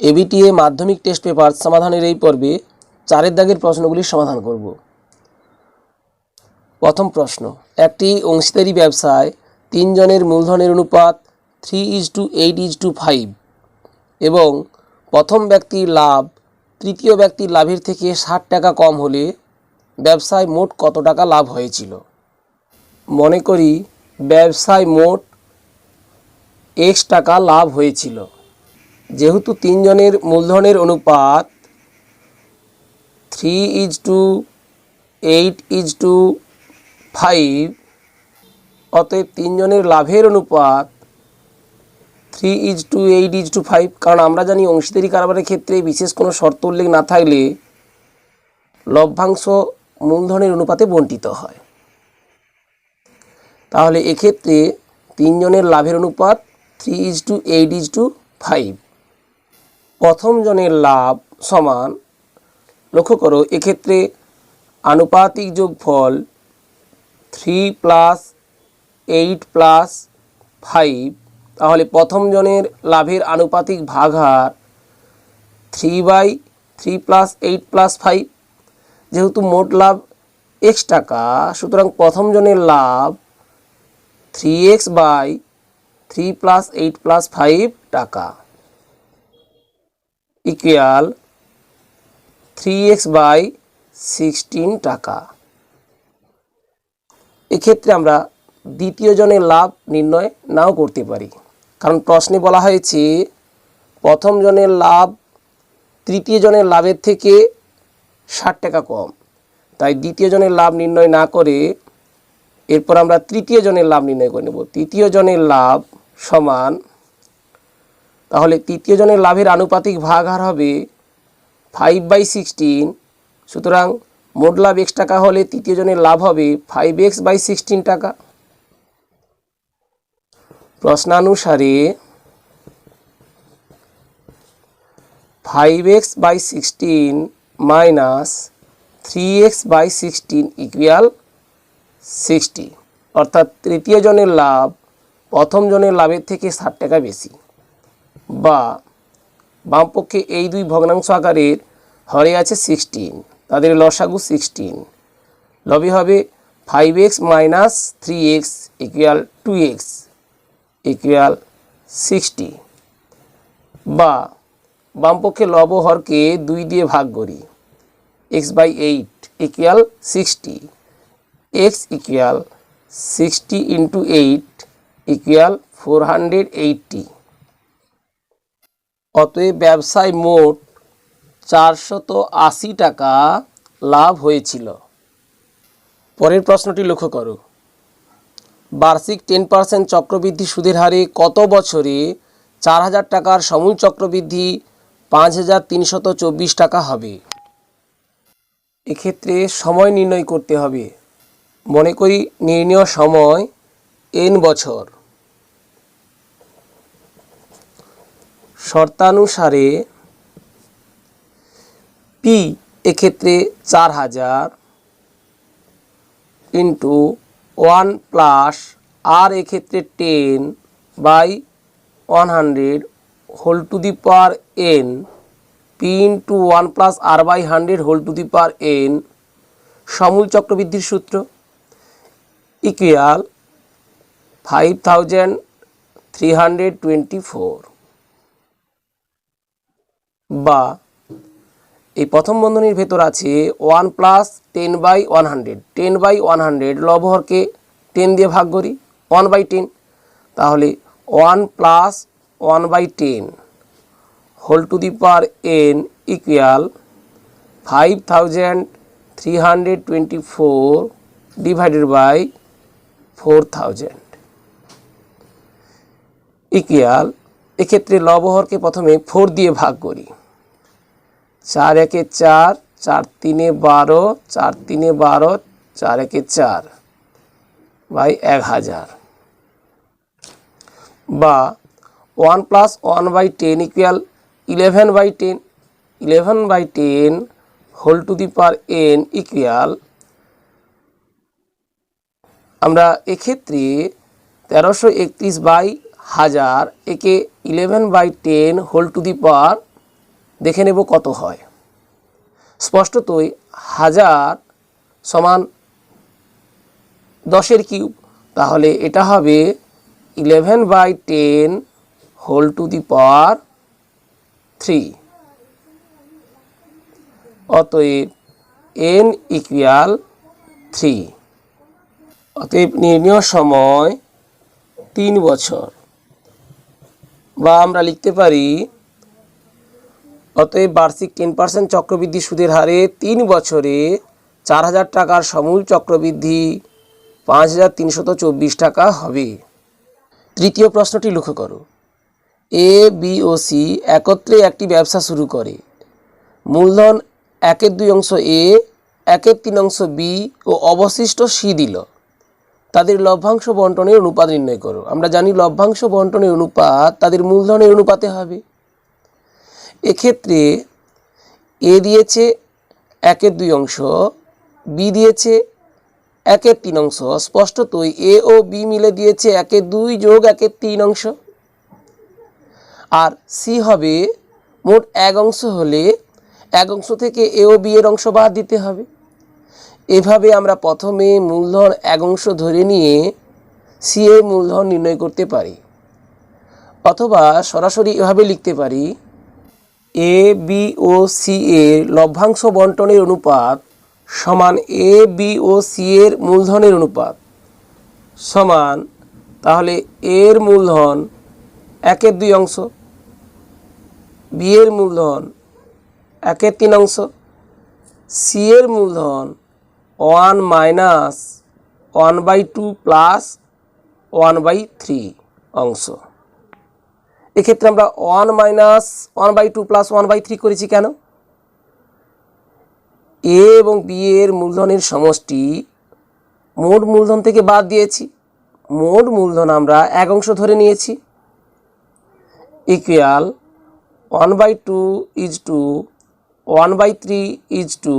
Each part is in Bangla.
এবিটিএ মাধ্যমিক টেস্ট পেপার সমাধানের এই পর্বে চারের দাগের প্রশ্নগুলির সমাধান করব। প্রথম প্রশ্ন, একটি অংশীদারি ব্যবসায় তিনজনের মূলধনের অনুপাত three is to eight is to five এবং প্রথম ব্যক্তির লাভ তৃতীয় ব্যক্তির লাভের থেকে ষাট টাকা কম হলে ব্যবসায় মোট কত টাকা লাভ হয়েছিল? মনে করি ব্যবসায় মোট এক্স টাকা লাভ হয়েছিল। যেহেতু তিনজনের মূলধনের অনুপাত three is to eight is to five অতএব তিনজনের লাভের অনুপাত three is to eight is to five কারণ আমরা জানি অংশীদারি কারবারের ক্ষেত্রে বিশেষ কোনো শর্ত উল্লেখ না থাকলে লভ্যাংশ মূলধনের অনুপাতে বণ্টিত হয়। তাহলে এক্ষেত্রে তিনজনের লাভের অনুপাত three is to eight is to five প্রথম জনের লাভ সমান, লক্ষ্য করো, এক্ষেত্রে আনুপাতিক যোগফল three plus eight plus five তাহলে প্রথম জনের লাভের আনুপাতিক ভাগহার three by three plus eight plus five যেহেতু মোট লাভ এক্স টাকা, সুতরাং প্রথম জনের লাভ three x by three plus eight plus five টাকা। Equal three x by sixteen টাকা। এক্ষেত্রে আমরা দ্বিতীয় জনের লাভ নির্ণয় নাও করতে পারি। কারণ প্রশ্নে বলা হয়েছে, প্রথম জনের লাভ তৃতীয় জনের লাভের থেকে ষাট টাকা কম। তাই দ্বিতীয় জনের লাভ নির্ণয় না করে এরপর আমরা তৃতীয় জনের লাভ নির্ণয় করে নেব। তৃতীয় জনের লাভ সমান তাহলে তৃতীয় জনের লাভের আনুপাতিক ভাগ হার হবে ফাইভ বাই সিক্সটিন সুতরাং মোট লাভ এক্স টাকা হলে তৃতীয় জনের লাভ হবে ফাইভ এক্স বাই সিক্সটিন টাকা। প্রশ্নানুসারে five x by sixteen minus three x by sixteen equal sixty অর্থাৎ তৃতীয় জনের লাভ প্রথম জনের লাভের থেকে ষাট টাকা বেশি। বা বামপক্ষে এই দুই ভগ্নাংশ আকারের হরে আছে সিক্সটিন তাদের লসাগু সিক্সটিন লবে হবে five x minus three x equal two x equal sixty বা বামপক্ষে লব হরকে দুই দিয়ে ভাগ করি x by eight equal sixty x equal sixty into eight equal four hundred eighty অতএব ব্যবসায় মোট চারশত আশি টাকা লাভ হয়েছিল। পরের প্রশ্নটি লক্ষ্য করো। বার্ষিক টেন পার্সেন্ট চক্রবৃদ্ধি সুদের হারে কত বছরে চার হাজার টাকার সমূল চক্রবৃদ্ধি পাঁচ হাজার তিনশত চব্বিশ টাকা হবে? এক্ষেত্রে সময় নির্ণয় করতে হবে। মনে করি নির্ণয় সময় এন বছর। শর্তানুসারে পি এক্ষেত্রে চার হাজার ইন্টু ওয়ান প্লাস আর এক্ষেত্রে ten by one hundred whole to the power n P into one plus r by hundred whole to the power n সমূল চক্রবৃদ্ধির সূত্র equal five thousand three hundred twenty four বা এই প্রথম বন্ধনীর ভেতর আছে one plus ten by one hundred ten by one hundred লবহরকে ten দিয়ে ভাগ করি ওয়ান বাই টেন তাহলে one plus one by ten whole to the power n equal five thousand three hundred twenty four divided by four thousand equal এক্ষেত্রে লবহরকে প্রথমে ফোর দিয়ে ভাগ করি। চার একে চার চার তিনে বারো, চার তিনে বারো, চার একে চার। বাই এক হাজার। বা one plus one by ten equal eleven by ten, eleven by ten whole to the power n equal আমরা এক্ষেত্রে তেরোশো একত্রিশ বাই হাজার একে eleven by ten whole to the power দেখে নেব কত হয়। স্পষ্টতই হাজার সমান দশের কিউব। তাহলে এটা হবে eleven by ten whole to the power three অতএব এন ইকুয়াল থ্রি অতএব নির্ণয় সময় তিন বছর। বা আমরা লিখতে পারি অতএব বার্ষিক টেন পার্সেন্ট চক্রবৃদ্ধি সুদের হারে তিন বছরে চার হাজার টাকার সমূল চক্রবৃদ্ধি পাঁচ হাজার তিনশত চব্বিশ টাকা হবে। তৃতীয় প্রশ্নটি লক্ষ্য করো। এ বি ও সি একত্রে একটি ব্যবসা শুরু করে। মূলধন একের দুই অংশ এ একের তিন অংশ বি ও অবশিষ্ট সি দিল। তাদের লভ্যাংশ বন্টনের অনুপাত নির্ণয় করো। আমরা জানি লভ্যাংশ বন্টনের অনুপাত তাদের মূলধনের অনুপাতে হবে। এক্ষেত্রে এ দিয়েছে একের দুই অংশ, বি দিয়েছে একের তিন অংশ। স্পষ্টতই এ ও বি মিলে দিয়েছে একের দুই যোগ একের তিন অংশ। আর সি হবে মোট এক অংশ হলে এক অংশ থেকে এ ও বি এর অংশ বাদ দিতে হবে। এভাবে আমরা প্রথমে মূলধন এক অংশ ধরে নিয়ে সি এর মূলধন নির্ণয় করতে পারি। অথবা সরাসরি এভাবে লিখতে পারি এ বি ও সি এর লভ্যাংশ বন্টনের অনুপাত সমান এ বি ও সি এর মূলধনের অনুপাত। সমান, তাহলে এর মূলধন একের দুই অংশ বি এর মূলধন একের তিন অংশ সি এর মূলধন one minus one by two plus one by three অংশ। এক্ষেত্রে আমরা one minus one by two plus one by three করেছি কেন? এ এবং বি এর মূলধনের সমষ্টি মোট মূলধন থেকে বাদ দিয়েছি। মোট মূলধন আমরা এক অংশ ধরে নিয়েছি। Equal one by two is to one by three is to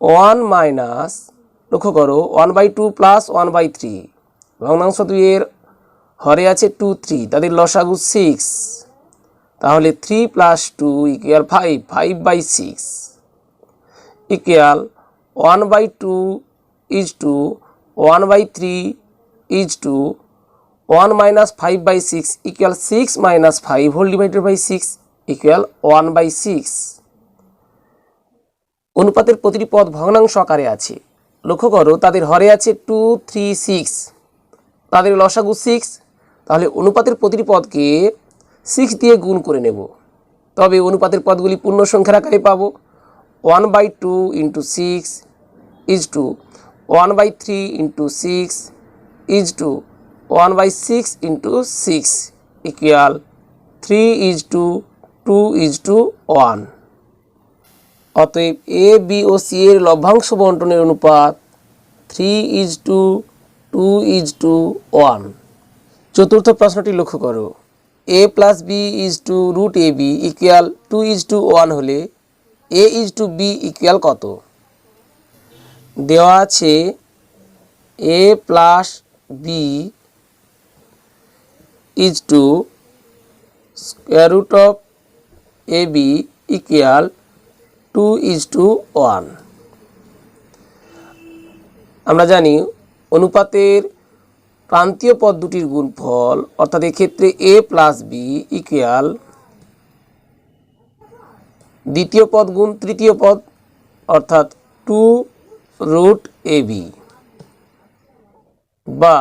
one minus লক্ষ্য করো one by two plus one by three ভগ্নাংশ দুইয়ের হরে আছে টু থ্রি তাদের লসাগু সিক্স তাহলে three plus two equal five five by six equal one by two is to one by three is to one minus five by six equal six minus five whole divided by six equal one by six অনুপাতের প্রতিটি পদ ভগ্নাংশ আকারে আছে। লক্ষ্য করো, তাদের হরে আছে টু থ্রি সিক্স তাদের লসাগু সিক্স তাহলে অনুপাতের প্রতিটি পদকে সিক্স দিয়ে গুণ করে নেব। তবে অনুপাতের পদগুলি পূর্ণ সংখ্যার আকারে পাব। One by two into six is to one by three into six is to one by six into six equal three is to two is to one অতএব এ বি ও সি এর লভ্যাংশ বন্টনের অনুপাত three is to two is to one চতুর্থ প্রশ্নটি লক্ষ্য করো। A plus B is to root A B equal two is to one হলে A is to B equal কত? দেওয়া আছে A plus B is to square root of A B equal two is to one আমরা জানি অনুপাতের প্রান্তীয় পদ দুটির গুণফল, অর্থাৎ এক্ষেত্রে এ প্লাস বি ইকুয়াল দ্বিতীয় পদ গুণ তৃতীয় পদ, অর্থাৎ টু রুট এ বি বা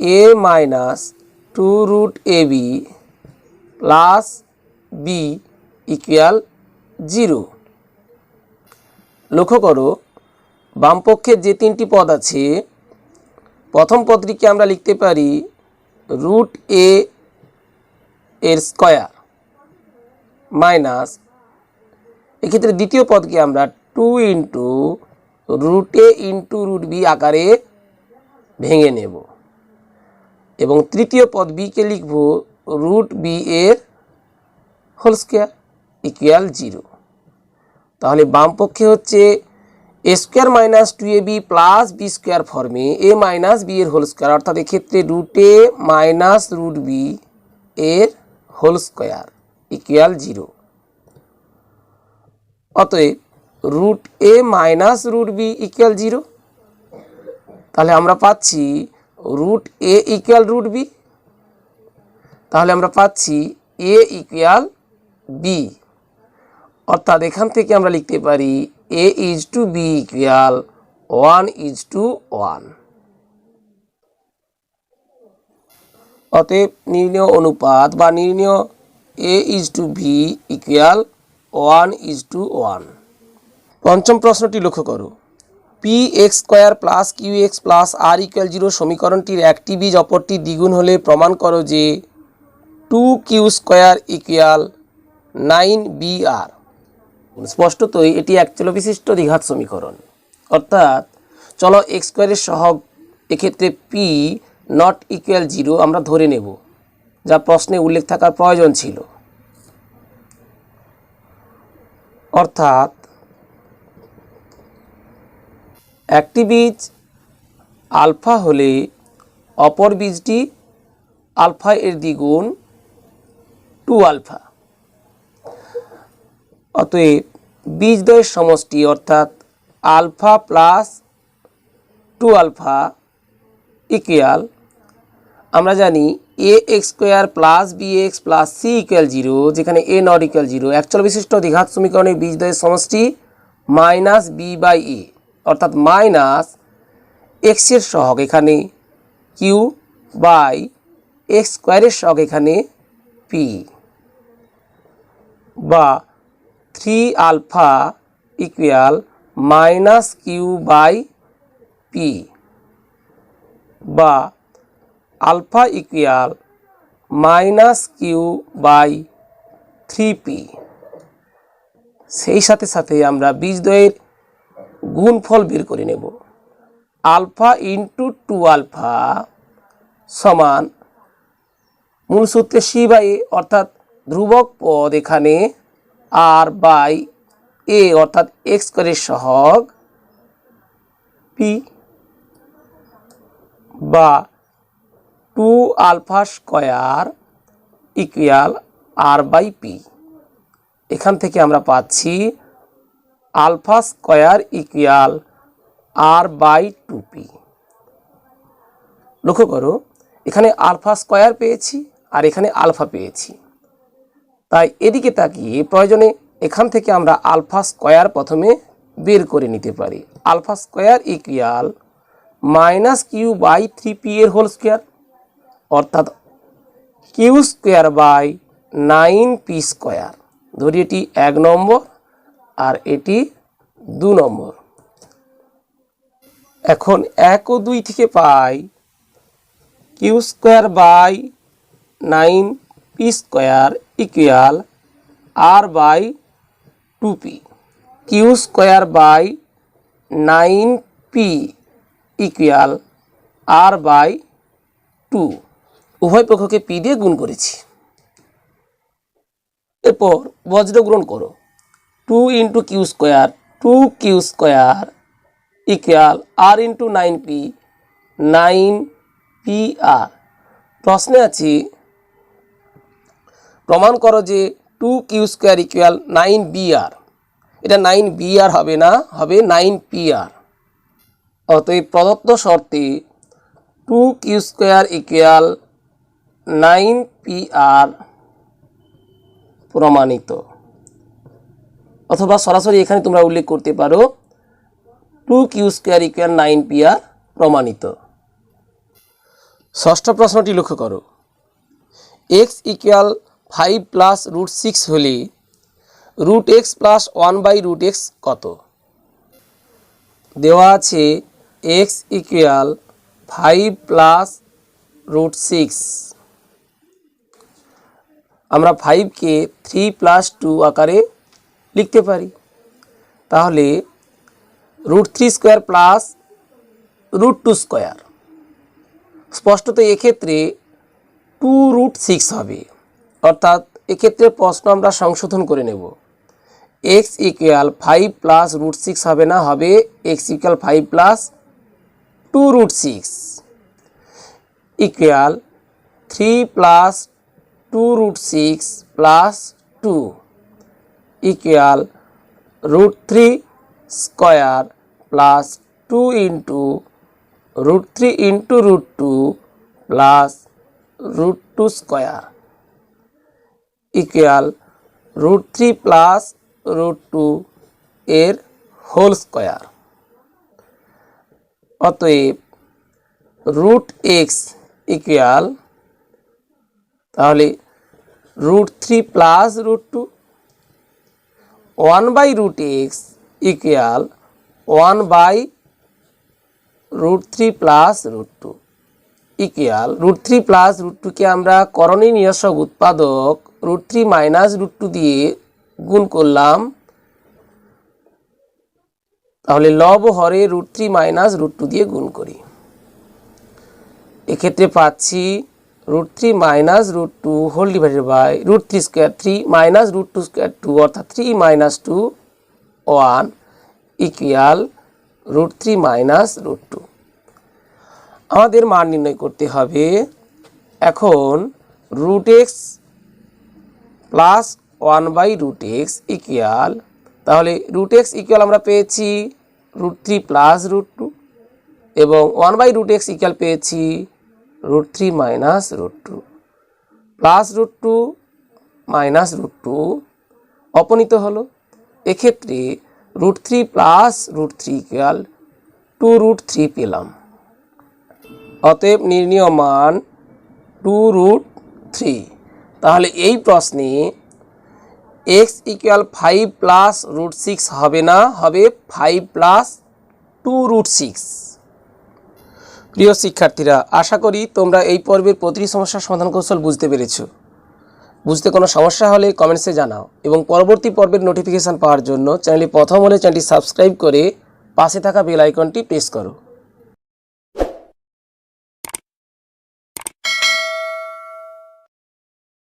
A minus two root A B plus B equal zero লক্ষ্য করো, বামপক্ষে যে তিনটি পদ আছে প্রথম পদটিকে আমরা লিখতে পারি রুট এ এর স্কয়ার মাইনাস, এক্ষেত্রে দ্বিতীয় পদকে আমরা two into root A into root B আকারে ভেঙে নেব। এবং তৃতীয় পদ বিকে লিখব রুট বি এর হোল স্কোয়ার ইকুয়াল জিরো। তাহলে বাম পক্ষে হচ্ছে A square minus two A B plus B square ফর্মে এ মাইনাস বি এর হোল স্কোয়ার অর্থাৎ এক্ষেত্রে root A minus root B এর হোল স্কোয়ার ইকুয়াল জিরো অতএব root A minus root B equal zero তাহলে আমরা পাচ্ছি root A equal root B তাহলে আমরা পাচ্ছি এ ইকুয়াল বি অর্থাৎ এখান থেকে আমরা লিখতে পারি A is to B equal one is to one অতএব নির্ণয় অনুপাত বা নির্ণয় A is to B equal one is to one পঞ্চম প্রশ্নটি লক্ষ্য করো। P x square plus Q x plus R equal zero সমীকরণটির একটি বীজ অপরটি দ্বিগুণ হলে প্রমাণ করো যে two Q square equal nine B R স্পষ্টতই এটি একচল বিশিষ্ট দ্বিঘাত সমীকরণ। অর্থাৎ, চলো এক্স স্কোয়ারের সহগ এক্ষেত্রে পি নট ইকুয়াল জিরো আমরা ধরে নেব, যা প্রশ্নে উল্লেখ থাকার প্রয়োজন ছিল। অর্থাৎ, একটি বীজ আলফা হলে অপর বীজটি আলফা এর দ্বিগুণ টু আলফা অতএব বীজদ্বয়ের সমষ্টি অর্থাৎ alpha plus two alpha equal আমরা জানি A x square plus B x plus C equal zero যেখানে এ নট ইকুয়াল জিরো একচল বিশিষ্ট দ্বিঘাত সমীকরণের বীজদ্বয়ের সমষ্টি মাইনাস বি বাই এ অর্থাৎ মাইনাস এক্সের সহগ এখানে কিউ বাই এক্স স্কোয়ারের সহগ এখানে পি বা three alpha equal minus Q by P বা alpha equal minus Q by three P. সেই সাথে সাথে আমরা বীজদ্বয়ের গুণফল বের করে নেব। আলফা ইন্টু টু আলফা সমান মূল সি বাই অর্থাৎ ধ্রুবক পদ এখানে আর বাই এ অর্থাৎ এক্স স্কোয়ারের সহগ পি বা two alpha square equal R by P. এখান থেকে আমরা পাচ্ছি alpha square equal R by two P. লক্ষ্য করো, এখানে আলফা স্কোয়ার পেয়েছি আর এখানে আলফা পেয়েছি। তাই এদিকে তাকিয়ে প্রয়োজনে এখান থেকে আমরা আলফা স্কোয়ার প্রথমে বের করে নিতে পারি। Alpha square equal minus Q by three P এর হোল স্কোয়ার, অর্থাৎ Q square by nine P square. ধরি এটি এক নম্বর আর এটি দু নম্বর। এখন এক ও দুই থেকে পাই Q square by nine P square equal R by two P. Q square by nine P equal R by two. উভয় পক্ষকে পি দিয়ে গুণ করেছি। এরপর বজ্র গ্রহণ করো। Two into Q square, two Q square equal R into nine P nine P R. প্রশ্নে আছে প্রমাণ করো যে two Q square equal nine B R এটা নাইন বি আর হবে না, হবে নাইন পি আর অতএব প্রদত্ত শর্তে two Q square equal nine P R প্রমাণিত। অথবা সরাসরি এখানে তোমরা উল্লেখ করতে পারো two Q square equal nine P R প্রমাণিত। ষষ্ঠ প্রশ্নটি লক্ষ্য করো। X equal five plus root six হলে root x plus one by root x কত? দেওয়া আছে x equal five plus root six. আমরা ফাইভকে থ্রি প্লাস টু আকারে লিখতে পারি। তাহলে root three square plus root two square. স্পষ্টত এক্ষেত্রে টু রুট সিক্স হবে। অর্থাৎ এক্ষেত্রে প্রশ্ন আমরা সংশোধন করে নেব। X equal five plus root six হবে না, হবে x equal five plus two root six equal three plus two root six plus two equal root three square plus two into root three into root two plus root two square equal root three plus root two এর হোল স্কোয়ার। অতএব রুট এক্স ইকুয়াল, তাহলে root three plus root two, one by root x equal one by root three plus root two. Equal, root three plus root টুকে আমরা করণীয় নিরসক উৎপাদক root three minus root two দিয়ে গুণ করলাম। তাহলে লব হরে root three minus root two দিয়ে গুণ করি। এক্ষেত্রে পাচ্ছি root three minus root two whole divided by root three square three minus root two square two, অর্থাৎ three minus two one equal root three minus root two. আমাদের মান নির্ণয় করতে হবে। এখন root x plus one by root x equal তাহলে রুট এক্স ইকুয়াল আমরা পেয়েছি root three plus root two এবং one by root x equal পেয়েছি root three minus root two plus root two minus root two অপনীত হলো। এক্ষেত্রে root three plus root three equal two root three পেলাম। অতএব নির্ণীয় মান টু রুট থ্রি। তাহলে এই প্রশ্নে x equal five plus root six হবে না, হবে five plus two root six. প্রিয় শিক্ষার্থীরা, আশা করি তোমরা এই পর্বের প্রতিটি সমস্যার সমাধান কৌশল বুঝতে পেরেছ। বুঝতে কোনো সমস্যা হলে কমেন্টসে জানাও এবং পরবর্তী পর্বের নোটিফিকেশান পাওয়ার জন্য চ্যানেলটি প্রথম হলে চ্যানেলটি সাবস্ক্রাইব করে পাশে থাকা বেল আইকনটি প্রেস করো।